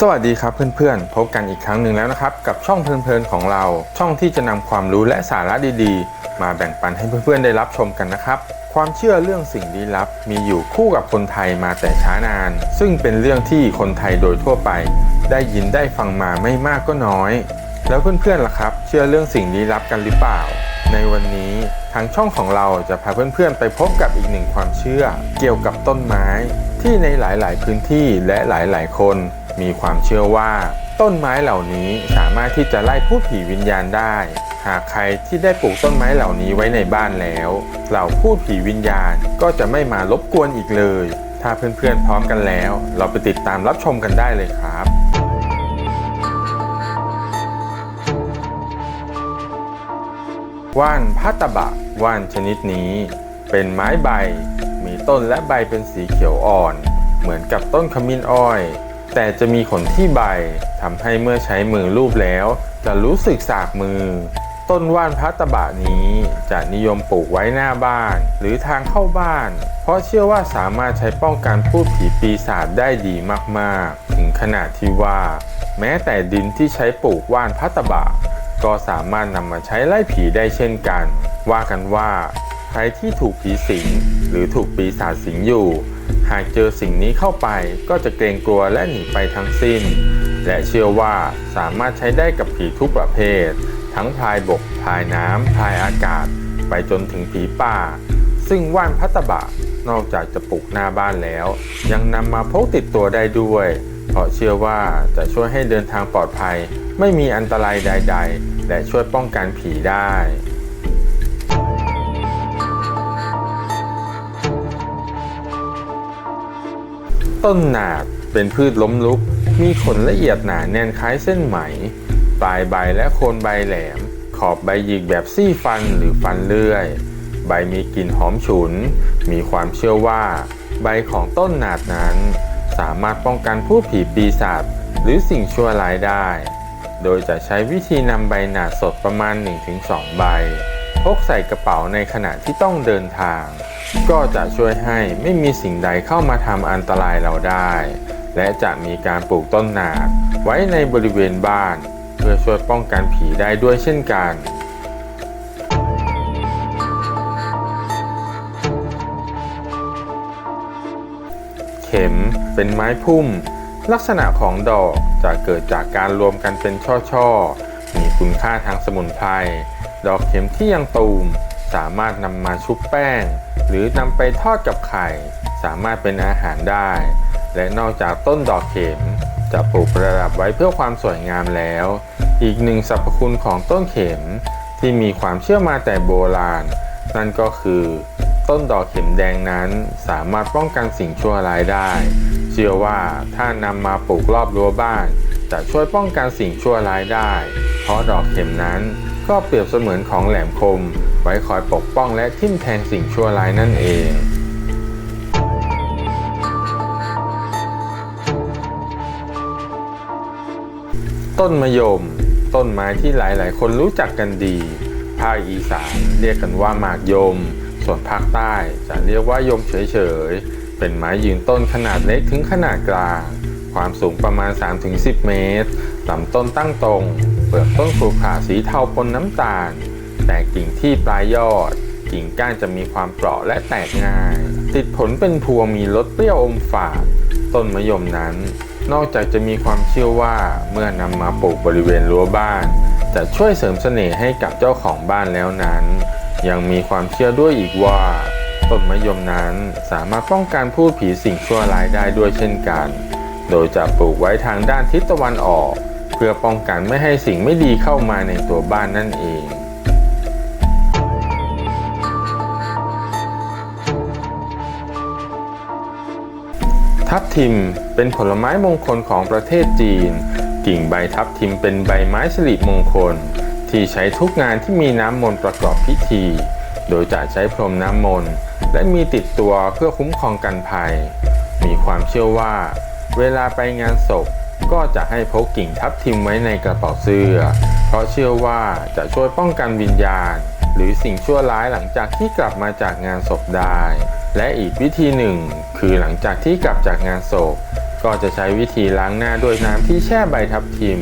สวัสดีครับเพื่อนๆ พบกันอีกครั้งหนึ่งแล้วนะครับ กับช่องเพลินๆของเรา ช่องที่จะนำความรู้และสาระดีๆ มาแบ่งปันให้เพื่อนๆได้รับชมกันนะครับ ความเชื่อเรื่องสิ่งลี้ลับ มีอยู่คู่กับคนไทยมาแต่ช้านาน ซึ่งเป็นเรื่องที่คนไทยโดยทั่วไป ได้ยินได้ฟังมาไม่มากก็น้อย แล้วเพื่อนๆล่ะครับ เชื่อเรื่องสิ่งลี้ลับกันหรือเปล่า ในวันนี้ทางช่องของเราจะพาเพื่อนๆ ไปพบกับอีกหนึ่งความเชื่อ เกี่ยวกับต้นไม้ ที่ในหลายๆ พื้นที่และหลายๆ คน มีความเชื่อว่า ต้นไม้เหล่านี้สามารถที่จะไล่พูดผีวิญญาณได้ หากใครที่ได้ปลูกต้นไม้เหล่านี้ไว้ในบ้านแล้วเหล่าพูดผีวิญญาณก็จะไม่มารบกวนอีกเลย ถ้าเพื่อนๆพร้อมกันแล้ว เราไปติดตามรับชมกันได้เลยครับว่านพัตตบะว่านชนิดนี้ เป็นไม้ใบ มีต้นและใบเป็นสีเขียวอ่อน เหมือนกับต้นขมิ้นอ้อย แต่จะมีขนที่ใบทำให้เมื่อใช้มือลูบแล้ว จะรู้สึกสากมือ ต้นว่านพัตตบะนี้จะนิยมปลูกไว้หน้าบ้าน หรือทางเข้าบ้าน เพราะเชื่อว่าสามารถใช้ป้องกันพูดผีปีศาจได้ดีมากๆ ถึงขนาดที่ว่า แม้แต่ดินที่ใช้ปลูกว่านพัตตบะ ก็สามารถนำมาใช้ไล่ผีได้เช่นกัน ว่ากันว่า ใครที่ถูกผีสิง หรือถูกปีศาจสิงอยู่ หากเจอสิ่งนี้เข้าไปก็จะเกรงกลัวและหนีไปทั้งสิ้น และเชื่อว่าสามารถใช้ได้กับผีทุกประเภท ทั้งพลายบกพลายน้ำพลายอากาศ ไปจนถึงผีป่า ซึ่งว่านพัตตบะนอกจากจะปลูกหน้าบ้านแล้ว ยังนำมาพกติดตัวได้ด้วย เพราะเชื่อว่าจะช่วยให้เดินทางปลอดภัย ไม่มีอันตรายใด ๆ และช่วยป้องกันผีได้ ต้นหนาดเป็นพืชล้มลุก มีขนละเอียดหนาแน่นคล้ายเส้นไหม ปลายใบและโคนใบแหลม ขอบใบหยิกแบบซี่ฟันหรือฟันเลื่อย ใบมีกลิ่นหอมฉุน มีความเชื่อว่า ใบของต้นหนาดนั้น สามารถป้องกันผู้ผีปีศาจหรือสิ่งชั่วร้ายได้ โดยจะใช้วิธีนำใบหนาดสดประมาณ 1-2 ใบ พกใส่กระเป๋าในขณะที่ต้องเดินทาง ก็จะช่วยให้ไม่มีสิ่งใดเข้ามาทำอันตรายเราได้ และจะมีการปลูกต้นหนาดไว้ในบริเวณบ้าน เพื่อช่วยป้องกันผีได้ด้วยเช่นกันเข็มเป็นไม้พุ่ม ลักษณะของดอกจะเกิดจากการรวมกันเป็นช่อๆ มีคุณค่าทางสมุนไพร ดอกเข็มที่ยังตูมสามารถนำมาชุบแป้ง หรือนำไปทอดกับไข่ สามารถเป็นอาหารได้ และนอกจากต้นดอกเข็ม จะปลูกประดับไว้เพื่อความสวยงามแล้ว อีกหนึ่งสรรพคุณของต้นเข็ม ที่มีความเชื่อมาแต่โบราณ นั่นก็คือ ต้นดอกเข็มแดงนั้นสามารถป้องกันสิ่งชั่วร้ายได้ เชื่อว่าถ้านำมาปลูกรอบรั้วบ้าน จะช่วยป้องกันสิ่งชั่วร้ายได้ เพราะดอกเข็มนั้น ก็เปรียบเสมือนของแหลมคม ไว้คอยปกป้องและทิ่มแทงสิ่งชั่วร้ายนั่นเองต้นมะยม ต้นไม้ที่หลายๆ คนรู้จักกันดี ภาคอีสานเรียกกันว่าหมากยม ส่วนภาคใต้จะเรียกว่ายมเฉยๆ เป็นไม้ยืนต้นขนาดเล็กถึงขนาดกลาง ความสูงประมาณ 3-10 เมตร ลำต้นตั้งตรง เปลือกต้นขรุขระสีเทาปนน้ำตาล แต่กิ่งที่ปลายยอด กิ่งก้านจะมีความเปราะและแตกง่าย ติดผลเป็นพวงมีรสเปรี้ยวอมฝาด ต้นมะยมนั้น นอกจากจะมีความเชื่อว่าเมื่อนำมาปลูกบริเวณรั้วบ้าน จะช่วยเสริมเสน่ห์ให้กับเจ้าของบ้านแล้วนั้น ยังมีความเชื่อด้วยอีกว่าต้นมะยมนั้นสามารถป้องกันพูดผีสิ่งชั่วร้ายได้ด้วยเช่นกัน โดยจะปลูกไว้ทางด้านทิศตะวันออก เพื่อป้องกันไม่ให้สิ่งไม่ดีเข้ามาในตัวบ้านนั่นเองทับทิมเป็นผลไม้มงคลของประเทศจีน กิ่งใบทับทิมเป็นใบไม้สิริมงคล ที่ใช้ทุกงานที่มีน้ำมนต์ประกอบพิธี โดยจะใช้พรมน้ำมนต์และมีติดตัวเพื่อคุ้มครองกันภัย มีความเชื่อว่า เวลาไปงานศพ ก็จะให้พกกิ่งทับทิมไว้ในกระเป๋าเสื้อ เพราะเชื่อว่าจะช่วยป้องกันวิญญาณ หรือสิ่งชั่วร้ายหลังจากที่กลับมาจากงานศพได้ และอีกวิธีหนึ่ง คือหลังจากที่กลับจากงานศพ ก็จะใช้วิธีล้างหน้าด้วยน้ำที่แช่ใบทับทิม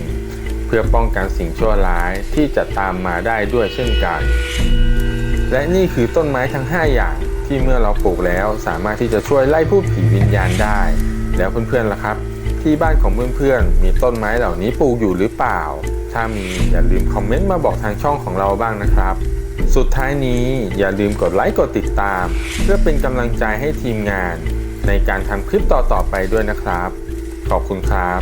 เพื่อป้องกันสิ่งชั่วร้ายที่จะตามมาได้ด้วยเช่นกัน และนี่คือต้นไม้ทั้ง 5 อย่างที่เมื่อเราปลูกแล้วสามารถที่จะช่วยไล่ผู้ผีวิญญาณได้ แล้วเพื่อนๆล่ะครับ ที่บ้านของเพื่อนๆมีต้นไม้เหล่านี้ปลูกอยู่หรือเปล่า ถ้ามีอย่าลืมคอมเมนต์มาบอกทางช่องของเราบ้างนะครับ สุดท้ายนี้อย่าลืมกดไลค์กดติดตาม เพื่อเป็นกำลังใจให้ทีมงาน ในการทำคลิปต่อๆไปด้วยนะครับ ขอบคุณครับ